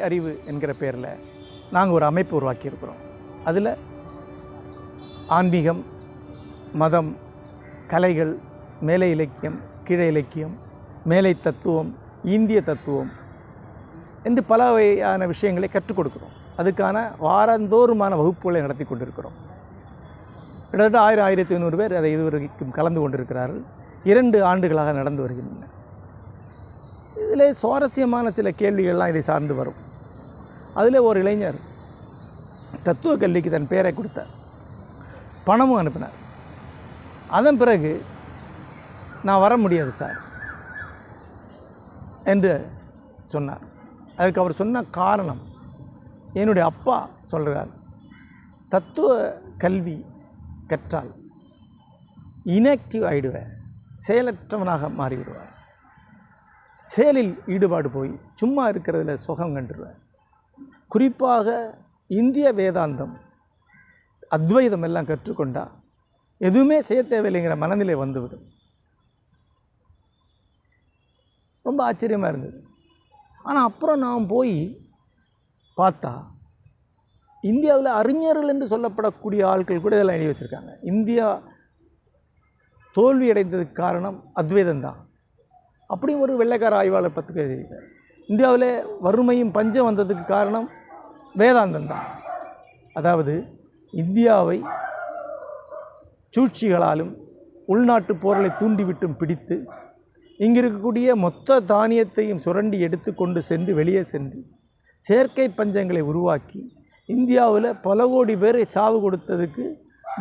அறிவு என்கிற பேரில் நாங்கள் ஒரு அமைப்பு உருவாக்கியிருக்கிறோம். அதில் ஆன்மீகம் மதம் கலைகள் மேலை இலக்கியம் கீழே இலக்கியம் மேலை தத்துவம் இந்திய தத்துவம் என்று பல வகையான விஷயங்களை கற்றுக் கொடுக்கிறோம். அதுக்கான வாரந்தோறுமான வகுப்புகளை நடத்தி கொண்டிருக்கிறோம். கிட்டத்தட்ட ஆயிரம் ஆயிரத்தி ஐநூறு பேர் அதை இதுவரைக்கும் கலந்து கொண்டிருக்கிறார்கள். இரண்டு ஆண்டுகளாக நடந்து வருகின்றன. இதில் சுவாரஸ்யமான சில கேள்விகள்லாம் இதை சார்ந்து வரும். அதில் ஒரு இளைஞர் தத்துவ கல்விக்கு தன் பெயரை கொடுத்தார். பணமும் அனுப்பினார். அதன் பிறகு நான் வர முடியாது சார் என்று சொன்னார். அதுக்கு அவர் சொன்ன காரணம் என்னுடைய அப்பா சொல்கிறார் தத்துவ கல்வி கற்றால் இனாக்டிவ் ஆகிடுவேன் செயலற்றவனாக மாறிவிடுவார் செயலில் ஈடுபாடு போய் சும்மா இருக்கிறதுல சுகம் கண்டுருவேன். குறிப்பாக இந்திய வேதாந்தம் அத்வைதம் எல்லாம் கற்றுக்கொண்டால் எதுவுமே செய்ய தேவையில்லைங்கிற மனநிலை வந்துவிடும். ரொம்ப ஆச்சரியமாக இருந்தது. ஆனால் அப்புறம் நான் போய் பார்த்தா இந்தியாவில் அறிஞர்கள் என்று சொல்லப்படக்கூடிய ஆட்கள் கூட இதெல்லாம் எழுதி வச்சுருக்காங்க. இந்தியா தோல்வி அடைந்ததுக்கு காரணம் அத்வைதம் தான். அப்படி ஒரு வெள்ளைக்கார ஆய்வாளர் பத்திரிகை எழுதியிருக்கார். இந்தியாவில் வறுமையும் பஞ்சம் வந்ததுக்கு காரணம் வேதாந்தம் தான். அதாவது இந்தியாவை சூழ்ச்சிகளாலும் உள்நாட்டு போர்களை தூண்டிவிட்டும் பிடித்து இங்கே இருக்கக்கூடிய மொத்த தானியத்தையும் சுரண்டி எடுத்து கொண்டு சென்று வெளியே சென்று செயற்கை பஞ்சங்களை உருவாக்கி இந்தியாவில் பல கோடி பேரை சாவு கொடுத்ததுக்கு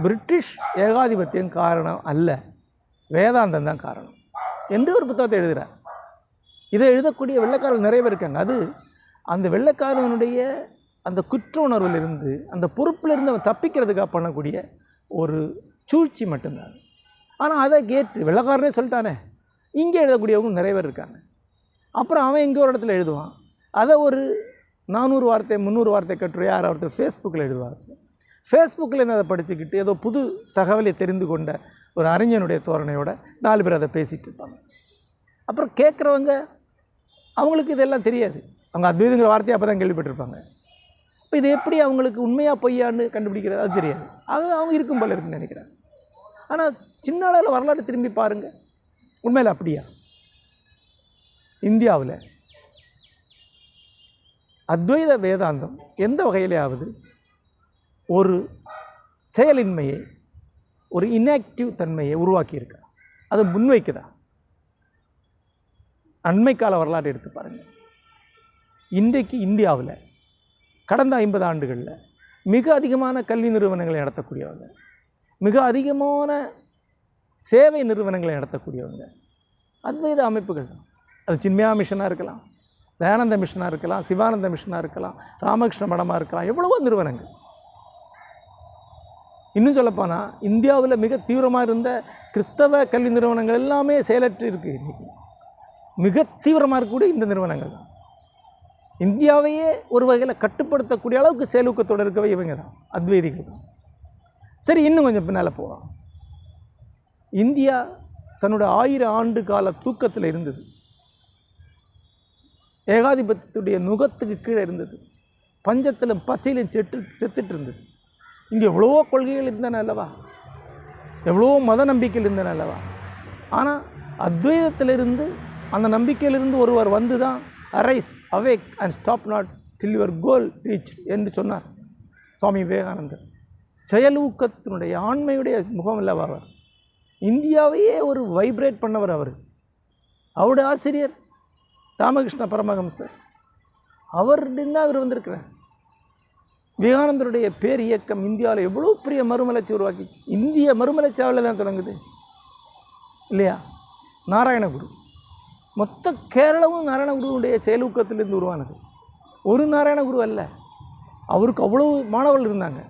பிரிட்டிஷ் ஏகாதிபத்தியம் காரணம் அல்ல. வேதாந்தம் தான் காரணம். என்று ஒரு புத்தகத்தை எழுதுகிறார் இதை எழுதக்கூடிய வெள்ளக்காரர்கள் நிறைய பேர் இருக்காங்க. அது அந்த வெள்ளக்காரனுடைய அந்த குற்ற உணர்விலிருந்து அந்த பொறுப்பிலிருந்து அவன் தப்பிக்கிறதுக்காக பண்ணக்கூடிய ஒரு சூழ்ச்சி மட்டும்தான். ஆனால் அதை கேட்டு வெள்ளக்காரனே சொல்லிட்டானே. இங்கே எழுதக்கூடியவங்க நிறைய பேர் இருக்காங்க. அப்புறம் அவன் எங்கே ஒரு இடத்துல எழுதுவான். அதை ஒரு நானூறு வார்த்தை முந்நூறு வார்த்தை கட்டுரை யார் ஒருத்தர் ஃபேஸ்புக்கில் எழுதுவார். ஃபேஸ்புக்கில் இருந்து அதை படிச்சுக்கிட்டு ஏதோ புது தகவலை தெரிந்து கொண்ட ஒரு அறிஞனுடைய தோரணையோட நாலு பேர் அதை பேசிகிட்டு இருப்பாங்க. அப்புறம் கேட்குறவங்க அவங்களுக்கு இதெல்லாம் தெரியாது. அவங்க அத்வைதங்கிற வார்த்தையை அப்போ தான் கேள்விப்பட்டிருப்பாங்க. இப்போ இது எப்படி அவங்களுக்கு உண்மையாக பொய்யான்னு கண்டுபிடிக்கிறது? அது தெரியாது. அது அவங்க இருக்கும் போல இருக்குன்னு நினைக்கிறேன். ஆனால் சின்ன அளவில் வரலாறு திரும்பி பாருங்கள் உண்மையில் அப்படியா? இந்தியாவில் அத்வைத வேதாந்தம் எந்த வகையிலேயாவது ஒரு செயலின்மையை ஒரு இன்ஆக்டிவ் தன்மையை உருவாக்கியிருக்கா? அதை முன்வைக்குதா? அண்மை கால வரலாறு எடுத்து பாருங்கள் இன்றைக்கு இந்தியாவில் கடந்த ஐம்பது ஆண்டுகளில் மிக அதிகமான கல்வி நிறுவனங்களை நடத்தக்கூடியவங்க. மிக அதிகமான சேவை நிறுவனங்களை நடத்தக்கூடியவங்க. அத்வைத அமைப்புகள் தான். அது சின்மயா மிஷனாக இருக்கலாம் தயானந்த மிஷனாக இருக்கலாம் சிவானந்த மிஷனாக இருக்கலாம் ராமகிருஷ்ண மடமாக இருக்கலாம் எவ்வளவோ நிறுவனங்கள். இன்னும் சொல்லப்போனால் இந்தியாவில் மிக தீவிரமாக இருந்த கிறிஸ்தவ கல்வி நிறுவனங்கள் எல்லாமே செயலற்று இருக்குது இன்றைக்கி மிக தீவிரமாக இருக்கக்கூடிய இந்த நிறுவனங்கள் தான். இந்தியாவையே ஒரு வகையில் கட்டுப்படுத்தக்கூடிய அளவுக்கு செயலூக்கத்தோடு இருக்கவே இவங்க தான் அத்வைதிகள் தான். சரி இன்னும் கொஞ்சம் பின்னால் போகலாம் இந்தியா தன்னோட ஆயிரம் ஆண்டு கால தூக்கத்தில் இருந்தது. ஏகாதிபத்தியத்துடைய நுகத்துக்கு கீழே இருந்தது. பஞ்சத்திலும் பசியிலும் செட்டு செத்துட்டு இருந்தது. இங்கே எவ்வளவோ கொள்கைகள் இருந்தன அல்லவா? எவ்வளவோ மத நம்பிக்கைகள் இருந்தன அல்லவா? ஆனால் அத்வைதத்திலிருந்து அந்த நம்பிக்கையிலிருந்து ஒருவர் வந்து தான் arise awake and stop not till your goal reach என்று சொன்னார் சுவாமி விவேகானந்தர். செயலூக்கத்தினுடைய ஆண்மையுடைய முகம் அல்லவா அவர்? இந்தியாவையே ஒரு வைப்ரேட் பண்ணவர் அவர். அவருடைய ஆசிரியர் ராமகிருஷ்ண பரமஹம்சர். அவர்கிட்ட தான் இவர் வந்திருக்கிறார். விவேகானந்தருடைய பேர் இயக்கம் இந்தியாவில் எவ்வளோ பெரிய மறுமலர்ச்சி உருவாக்கிச்சு. இந்திய மறுமலர்ச்சியாவில் தான் தொடங்குது. இல்லையா? நாராயணகுரு. மொத்த கேரளமும் நாராயணகுருவுடைய செயலூக்கத்திலிருந்து உருவானது. ஒரு நாராயணகுரு அல்ல. அவருக்கு அவ்வளவு மாணவர்கள் இருந்தாங்க.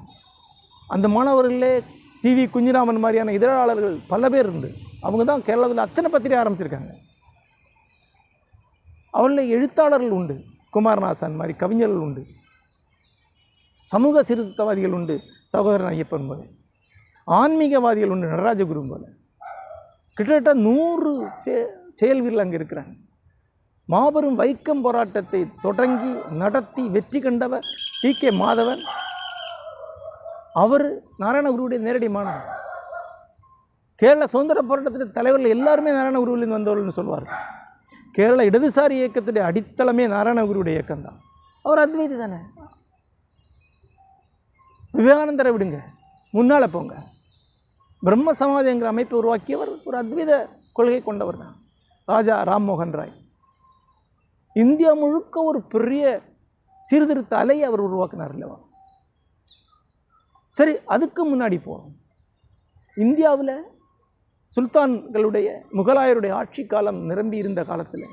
அந்த மாணவர்களே சி வி குஞ்சிராமன் மாதிரியான இதழாளர்கள் பல பேர் இருந்து அவங்க தான் கேரளாவில் அத்தனை பத்திரிகை ஆரம்பிச்சிருக்காங்க. அவர்களில் எழுத்தாளர்கள் உண்டு. குமாரநாசன் மாதிரி கவிஞர்கள் உண்டு. சமூக சீர்திருத்தவாதிகள் உண்டு. சகோதரன் ஐயப்பன் போல. ஆன்மீகவாதிகள் உண்டு நடராஜகுரு போல. கிட்டத்தட்ட நூறு சே செயல் வீரர்கள் அங்கே இருக்கிறாங்க. மாபெரும் வைக்கம் போராட்டத்தை தொடங்கி நடத்தி வெற்றி கண்டவர் டி கே மாதவன். அவர் நாராயணகுருவுடைய நேரடி மாணவர். கேரள சுதந்திர போராட்டத்தின் தலைவர்கள் எல்லாருமே நாராயணகுருவிலிருந்து வந்தவர்கள்னு சொல்வார்கள். கேரள இடதுசாரி இயக்கத்துடைய அடித்தளமே நாராயணகுருவுடைய இயக்கம் தான் அவர் அத்வைதி தானே? விவேகானந்தரை விடுங்க. முன்னால் போங்க. பிரம்ம சமாஜங்கிற அமைப்பை உருவாக்கியவர் ஒரு அத்வைத கொள்கை கொண்டவர் தான் ராஜா ராம்மோகன் ராய். இந்தியா முழுக்க ஒரு பெரிய சீர்திருத்த அலையை அவர் உருவாக்கினார் இல்லவா? சரி அதுக்கு முன்னாடி போகிறோம் இந்தியாவில் சுல்தான்களுடைய முகலாயருடைய ஆட்சி காலம் நிரம்பி இருந்த காலத்தில்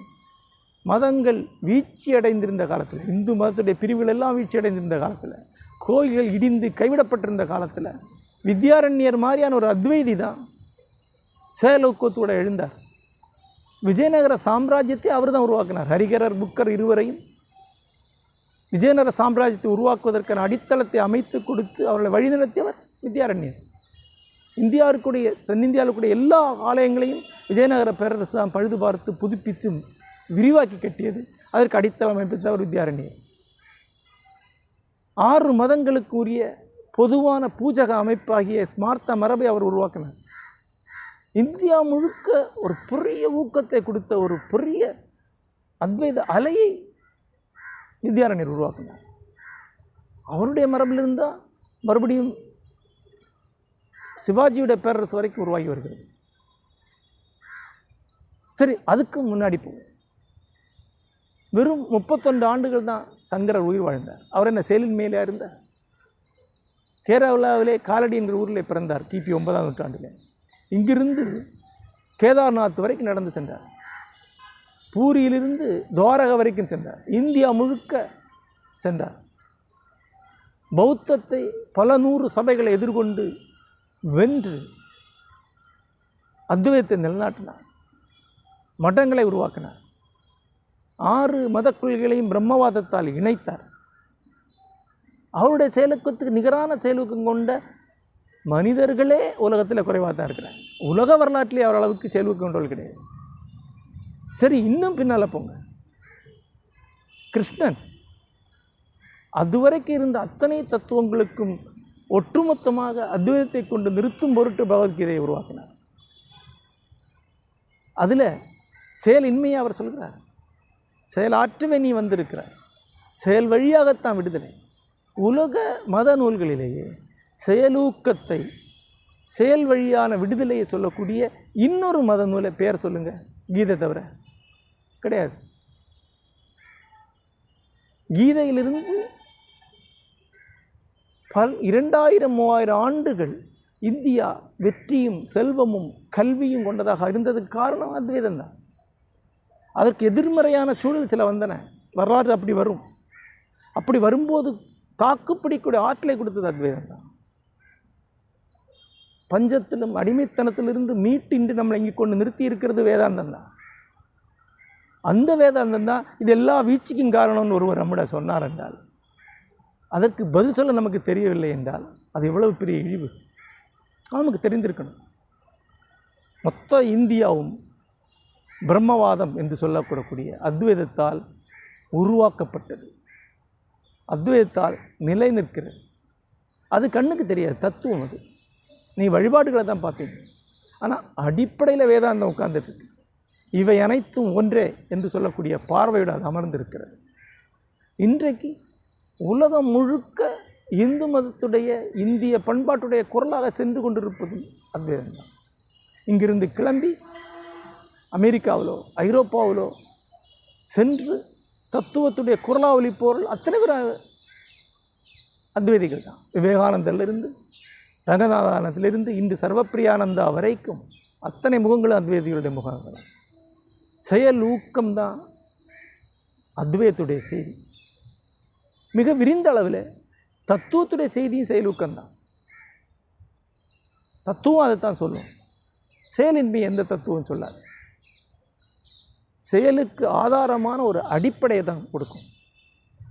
மதங்கள் வீழ்ச்சி அடைந்திருந்த காலத்தில் இந்து மதத்துடைய பிரிவுகள் எல்லாம் வீழ்ச்சி அடைந்திருந்த காலத்தில் கோயில்கள் இடிந்து கைவிடப்பட்டிருந்த காலத்தில் வித்யாரண்யர் மாதிரியான ஒரு அத்வைதி தான் சேலோக்கத்தோடு எழுந்தார். விஜயநகர சாம்ராஜ்யத்தை அவர் தான் உருவாக்கினார். ஹரிகரர் புக்கர் இருவரையும் விஜயநகர சாம்ராஜ்யத்தை உருவாக்குவதற்கான அடித்தளத்தை அமைத்து கொடுத்து அவர்களை வழிநடத்தியவர் வித்யாரண்யர். இந்தியாவுக்குடைய தென்னிந்தியாவுக்குடைய எல்லா ஆலயங்களையும் விஜயநகர பேரரசு தான் பழுது பார்த்து புதுப்பித்து விரிவாக்கி கட்டியது அதற்கு அடித்தளம் அமைப்பித்தவர் வித்யாரண்யர். ஆறு மதங்களுக்கு உரிய பொதுவான பூஜக அமைப்பாகிய ஸ்மார்த்த மரபை அவர் உருவாக்கினார். இந்தியா முழுக்க ஒரு பெரிய ஊக்கத்தை கொடுத்த ஒரு பெரிய அத்வைத அலையை வித்யாரண்யர் உருவாக்கினார். அவருடைய மரபிலிருந்து தான் மறுபடியும் சிவாஜியுடைய பேரரசு வரைக்கும் உருவாகி வருகிறது. சரி அதுக்கு முன்னாடி போவோம். வெறும் முப்பத்தொன்று ஆண்டுகள் தான் சங்கரர் உயிர் வாழ்ந்தார். அவர் என்ன செயலின் மேலே இருந்தார்? கேரளாவிலே காலடி என்கிற ஊரில் பிறந்தார். கிபி ஒன்பதாம் நூற்றாண்டில். இங்கிருந்து கேதார்நாத் வரைக்கும் நடந்து சென்றார். பூரியிலிருந்து துவாரக வரைக்கும் சென்றார். இந்தியா முழுக்க சென்றார். பௌத்தத்தை பல நூறு சபைகளை எதிர்கொண்டு வென்று அத்வைத்தை நிலைநாட்டினார். மடங்களை உருவாக்கினார். ஆறு மத கொள்கைகளையும் பிரம்மவாதத்தால் இணைத்தார். அவருடைய செயலுக்கத்துக்கு நிகரான செயலுக்கம் கொண்ட மனிதர்களே உலகத்தில் குறைவாக தான் இருக்கிறாங்க உலக வரலாற்றிலே அவர் அளவுக்கு செயலுக்கம் கிடையாது. சரி இன்னும் பின்னால் போங்க. கிருஷ்ணன் அதுவரைக்கும் இருந்த அத்தனை தத்துவங்களுக்கும் ஒட்டுமொத்தமாக அத்வைதத்தை கொண்டு நிறுத்தும் பொருட்டு பகவத்கீதையை உருவாக்கினார். அதில் செயலின்மையை அவர் சொல்கிறார். செயலாற்றவே நீ வந்திருக்கிறார் செயல் வழியாகத்தான் விடுதலை. உலக மத நூல்களிலேயே செயலூக்கத்தை செயல் வழியான விடுதலையை சொல்லக்கூடிய இன்னொரு மத நூலை பேர் சொல்லுங்கள் கீதை தவிர. கிடையாது. கீதையிலிருந்து பல் இரண்டாயிரம் மூவாயிரம் ஆண்டுகள் இந்தியா வெற்றியும் செல்வமும் கல்வியும் கொண்டதாக இருந்ததுக்கு காரணம் அத்வைதம் தான். அதற்கு எதிர்மறையான சூழல் சில வந்தன. வரலாறு அப்படி வரும். அப்படி வரும்போது தாக்குப்பிடிக்கூடிய ஆற்றலை கொடுத்தது அத்வைதம் தான். பஞ்சத்திலும் அடிமைத்தனத்திலிருந்து மீட்டின்று நம்மளை இங்கே கொண்டு நிறுத்தி இருக்கிறது வேதாந்தம் தான். அந்த வேதாந்தம் தான் இது எல்லா வீழ்ச்சிக்கும் காரணம்னு ஒருவர் நம்மிட சொன்னார் என்றால் அதற்கு பதில் சொல்ல நமக்கு தெரியவில்லை என்றால் அது எவ்வளவு பெரிய இழிவு. நமக்கு தெரிந்திருக்கணும். மொத்த இந்தியாவும் பிரம்மவாதம் என்று சொல்லக்கூடக்கூடிய அத்வைதத்தால் உருவாக்கப்பட்டது. அத்வைதத்தால் நிலை நிற்கிறது அது கண்ணுக்கு தெரியாது தத்துவம் அது. நீ வழிபாடுகளை தான் பார்த்தீங்க ஆனால் அடிப்படையில் வேதாந்தம் உட்கார்ந்துட்டு இவை அனைத்தும் ஒன்றே என்று சொல்லக்கூடிய பார்வையோடு அது அமர்ந்திருக்கிறது. இன்றைக்கு உலகம் முழுக்க இந்து மதத்துடைய இந்திய பண்பாட்டுடைய குரலாக சென்று கொண்டிருப்பதும் அத்வைதம் தான் இங்கிருந்து கிளம்பி அமெரிக்காவிலோ ஐரோப்பாவிலோ சென்று தத்துவத்துடைய குரலாவளி பொருள் அத்தனை பேர் அத்வைதிகள் தான் விவேகானந்தரிலிருந்து ரங்கநாதானத்திலிருந்து இன்று சர்வப்பிரியானந்தா வரைக்கும் அத்தனை முகங்களும் அத்வைதிகளுடைய முகங்கள். செயல் ஊக்கம்தான் அத்வைத்துடைய செய்தி. மிக விரிந்த அளவில் தத்துவத்துடைய செய்தியும் செயலூக்கம்தான். தத்துவம் அதைத்தான் சொல்லும். செயலின்மை எந்த தத்துவம் சொல்லாது. செயலுக்கு ஆதாரமான ஒரு அடிப்படையை தான் கொடுக்கும்.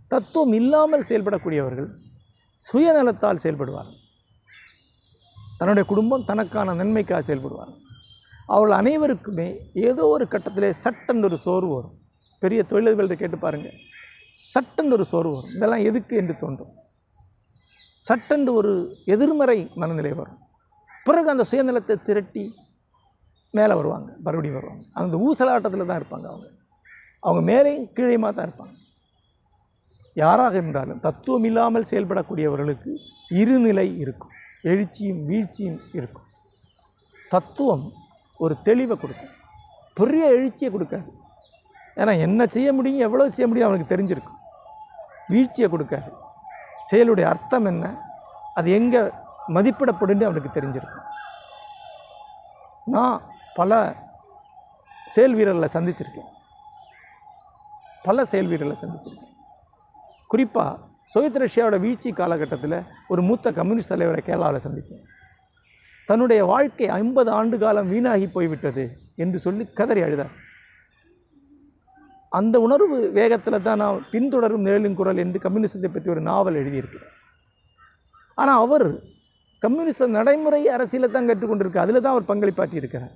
தத்துவம் இல்லாமல் செயல்படக்கூடியவர்கள் சுயநலத்தால் செயல்படுவார்கள். தன்னுடைய குடும்பம் தனக்கான நன்மைக்காக செயல்படுவாங்க அவர்கள் அனைவருக்குமே ஏதோ ஒரு கட்டத்திலே சட்டென்று ஒரு சோர்வு வரும். பெரிய தொழிலதிபர்கிட்ட கேட்டு பாருங்கள் சட்டென்று ஒரு சோர்வு வரும். இதெல்லாம் எதுக்கு என்று தோன்றும். சட்டென்று ஒரு எதிர்மறை மனநிலை வரும். பிறகு அந்த சுயநலத்தை திரட்டி மேலே வருவாங்க. மறுபடியும் வருவாங்க. அந்த ஊசலாட்டத்தில் தான் இருப்பாங்க அவங்க. அவங்க மேலேயும் கீழேயுமா தான் இருப்பாங்க. யாராக இருந்தாலும் தத்துவம் இல்லாமல் செயல்படக்கூடியவர்களுக்கு இருநிலை இருக்கும். எழுச்சியும் வீழ்ச்சியும் இருக்கும். தத்துவம் ஒரு தெளிவை கொடுக்கும். பெரிய எழுச்சியை கொடுக்காது. ஏன்னா என்ன செய்ய முடியும் எவ்வளோ செய்ய முடியும் அவனுக்கு தெரிஞ்சிருக்கும். வீழ்ச்சியை கொடுக்காது. செயலுடைய அர்த்தம் என்ன அது எங்கே மதிப்பிடப்படுன்னு அவனுக்கு தெரிஞ்சிருக்கும். நான் பல செயல் வீரர்களை சந்திச்சிருக்கேன். பல செயல் வீரர்களை சந்திச்சிருக்கேன். குறிப்பாக சோவியத் ரஷ்யாவோட வீழ்ச்சி காலகட்டத்தில் ஒரு மூத்த கம்யூனிஸ்ட் தலைவரை கேரளாவில் சந்தித்தேன் தன்னுடைய வாழ்க்கை ஐம்பது ஆண்டு காலம் வீணாகி போய்விட்டது என்று சொல்லி கதறி அழுதார். அந்த உணர்வு வேகத்தில் தான் நான் பின்தொடரும் நிழலின் குரல் என்று கம்யூனிசத்தை பற்றி ஒரு நாவல் எழுதியிருக்கிறேன். ஆனால் அவர் கம்யூனிச நடைமுறை அரசியலை தான் கற்றுக்கொண்டிருக்கார் அதில் தான் அவர் பங்களிப்பாற்றியிருக்கிறார்.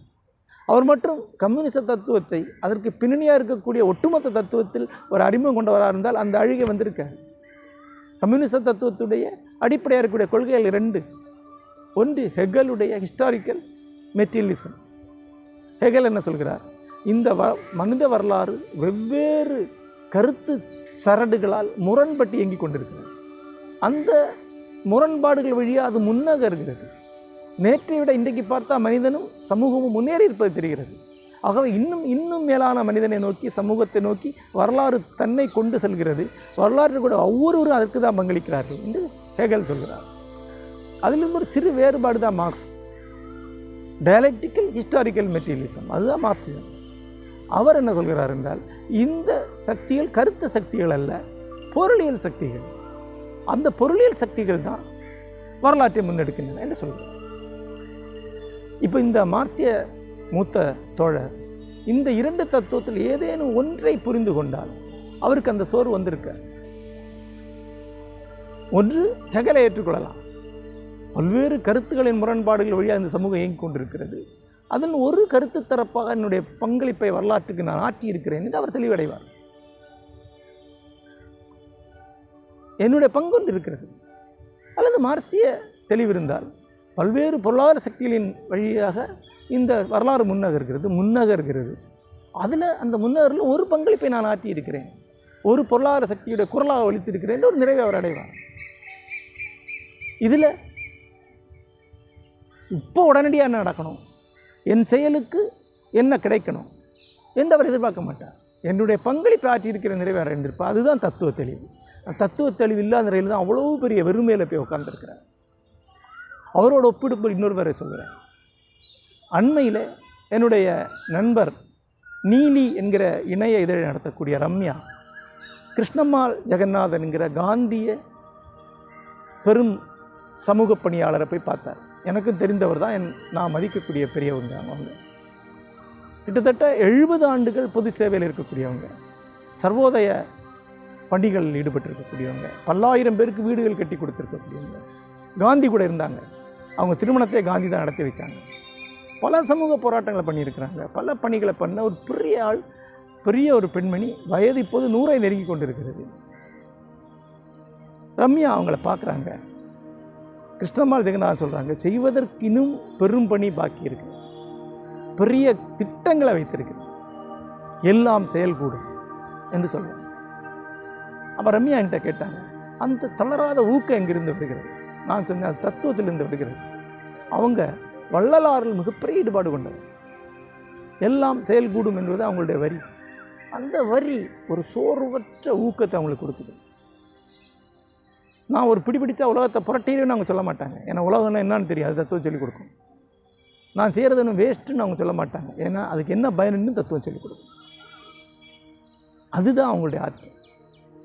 அவர் மட்டும் கம்யூனிச தத்துவத்தை அதற்கு பின்னணியாக இருக்கக்கூடிய ஒட்டுமொத்த தத்துவத்தில் ஒரு அறிமுகம் கொண்டவராக இருந்தால் அந்த அழுகை வந்திருக்கார் கம்யூனிச தத்துவத்துடைய அடிப்படையாக இருக்கக்கூடிய கொள்கைகள் ரெண்டு ஒன்று ஹெகலுடைய ஹிஸ்டாரிக்கல் மெட்டீரியலிசம் ஹெகல் என்ன சொல்கிறார்? இந்த வ மனித வரலாறு வெவ்வேறு கருத்து சரடுகளால் முரண்பட்டு இயங்கிக் கொண்டிருக்கிறது. அந்த முரண்பாடுகள் வழியாக அது முன்னகர்கிறது. நேற்றை விட இன்றைக்கு பார்த்தா மனிதனும் சமூகமும் முன்னேறி இருப்பது தெரிகிறது. ஆகவே இன்னும் இன்னும் மேலான மனிதனை நோக்கி சமூகத்தை நோக்கி வரலாறு தன்னை கொண்டு செல்கிறது. வரலாற்று கூட ஒவ்வொருவரும் அதற்கு தான் பங்களிக்கிறார்கள் என்று ஹேகல் சொல்கிறார். அதிலிருந்து ஒரு சிறு வேறுபாடு தான் மார்க்ஸ். டயலக்டிக்கல் ஹிஸ்டாரிக்கல் மெட்டீரியலிசம் அதுதான் மார்க்சிசம். அவர் என்ன சொல்கிறார் என்றால் இந்த சக்திகள் கருத்த சக்திகள் அல்ல பொருளியல் சக்திகள். அந்த பொருளியல் சக்திகள் தான் வரலாற்றை முன்னெடுக்கின்றன என்று சொல்கிறார். இப்போ இந்த மார்க்சிய மூத்த தோழர் இந்த இரண்டு தத்துவத்தில் ஏதேனும் ஒன்றை புரிந்து கொண்டால் அவருக்கு அந்த சோறு வந்திருக்க? ஒன்று ஹெகலை ஏற்றுக்கொள்ளலாம். பல்வேறு கருத்துக்களின் முரண்பாடுகள் வழியாக இந்த சமூகம் இயங்கிக் கொண்டிருக்கிறது. அதன் ஒரு கருத்து தரப்பாக என்னுடைய பங்களிப்பை வரலாற்றுக்கு நான் ஆற்றியிருக்கிறேன் என்று அவர் தெளிவடைவார். என்னுடைய பங்கு ஒன்று இருக்கிறது. அல்லது மார்சிய தெளிவிருந்தால் பல்வேறு பொருளாதார சக்திகளின் வழியாக இந்த வரலாறு முன்னகர்கிறது முன்னகர்கிறது. அதில் அந்த முன்னகரில் ஒரு பங்களிப்பை நான் ஆற்றியிருக்கிறேன். ஒரு பொருளாதார சக்தியுடைய குரலாக ஒழித்திருக்கிறேன் ஒரு நிறைவை அவர் அடைவார். இதில் இப்போ உடனடியாக என்ன நடக்கணும்? என் செயலுக்கு என்ன கிடைக்கணும்? என்று அவர் எதிர்பார்க்க மாட்டார். என்னுடைய பங்களிப்பை ஆற்றியிருக்கிற நிறைவை அடைந்திருப்பார். அதுதான் தத்துவ தெளிவு. தத்துவ தெளிவு இல்லாத நிலையில் தான் அவ்வளோ பெரிய வெறுமையில் போய் உட்கார்ந்துருக்கிறார். அவரோட ஒப்பிடுப்பு இன்னொருவரை சொல்கிறேன் அண்மையில் என்னுடைய நண்பர் நீலி என்கிற இணைய இதழை நடத்தக்கூடிய ரம்யா கிருஷ்ணம்மாள் ஜெகநாதன் என்கிற காந்திய பெரும் சமூக பணியாளரை போய் பார்த்தார். எனக்கும் தெரிந்தவர் தான் என் நான் மதிக்கக்கூடிய பெரியவங்க அவங்க. கிட்டத்தட்ட எழுபது ஆண்டுகள் பொது சேவையில் இருக்கக்கூடியவங்க. சர்வோதய பணிகளில் ஈடுபட்டிருக்கக்கூடியவங்க. பல்லாயிரம் பேருக்கு வீடுகள் கட்டி கொடுத்துருக்கக்கூடியவங்க. காந்தி கூட இருந்தாங்க. அவங்க திருமணத்தை காந்தி தான் நடத்தி வச்சாங்க. பல சமூக போராட்டங்களை பண்ணியிருக்கிறாங்க. பல பணிகளை பண்ண ஒரு பெரிய ஆள் பெரிய ஒரு பெண்மணி வயது இப்போது நூறை நெருங்கி கொண்டிருக்கிறது. ரம்யா அவங்கள பார்க்குறாங்க. கிருஷ்ணம்மாள் ஜெகநாதன் சொல்கிறாங்க செய்வதற்கு இன்னும் பெரும் பணி பாக்கி இருக்கு. பெரிய திட்டங்களை வைத்திருக்கு. எல்லாம் செயல்கூடும். என்று சொல்லுவாங்க அப்போ ரம்யா என்கிட்ட கேட்டாங்க அந்த தளராத ஊக்கம் எங்கிருந்து வருகிறது? நான் சொன்னேன் அது தத்துவத்திலிருந்து விடுகிறது. அவங்க வள்ளலாரில் மிகப்பெரிய ஈடுபாடு கொண்டது எல்லாம் செயல்கூடும் என்பது அவங்களுடைய வரி. அந்த வரி ஒரு சோர்வற்ற ஊக்கத்தை அவங்களுக்கு கொடுக்குது. நான் ஒரு பிடிபிடிச்சா உலகத்தை புரட்டிடுன்னு அவங்க சொல்ல மாட்டாங்க. ஏன்னா உலகம்னா என்னன்னு தெரியும் அது தத்துவம் சொல்லிக் கொடுக்கும். நான் செய்கிறது ஒன்று வேஸ்ட்டுன்னு அவங்க சொல்ல மாட்டாங்க. ஏன்னா அதுக்கு என்ன பயனுன்னு தத்துவம் சொல்லிக் கொடுக்கும். அதுதான் அவங்களுடைய ஆற்றல்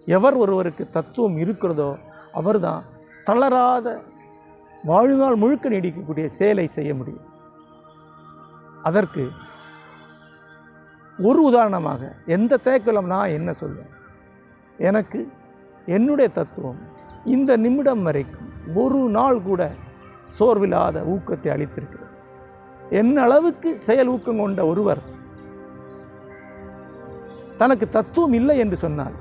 எவர் ஒருவருக்கு தத்துவம் இருக்கிறதோ அவர்தான் தளராத வாழ்நாள் முழுக்க நீடிக்கக்கூடிய செயலை செய்ய முடியும். அதற்கு ஒரு உதாரணமாக எந்த தேக்கலம் நான் என்ன சொல்வேன்? எனக்கு என்னுடைய தத்துவம் இந்த நிமிடம் வரைக்கும் ஒரு நாள் கூட சோர்வில்லாத ஊக்கத்தை அளித்திருக்கிறது. என்ன அளவுக்கு செயல் ஊக்கம் கொண்ட ஒருவர் தனக்கு தத்துவம் இல்லை என்று சொன்னால்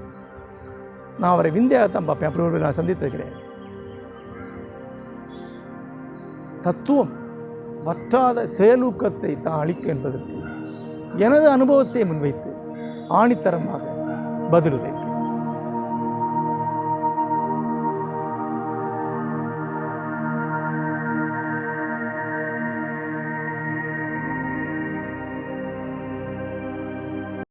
நான் அவரை விந்தையாகத்தான் பார்ப்பேன். அப்படி ஒரு நான் சந்தித்திருக்கிறேன். தத்துவம் வற்றாத செயலூக்கத்தை தான் அளிக்க என்பதற்கு எனது அனுபவத்தை முன்வைத்து ஆணித்தரமாக பதிலுரை.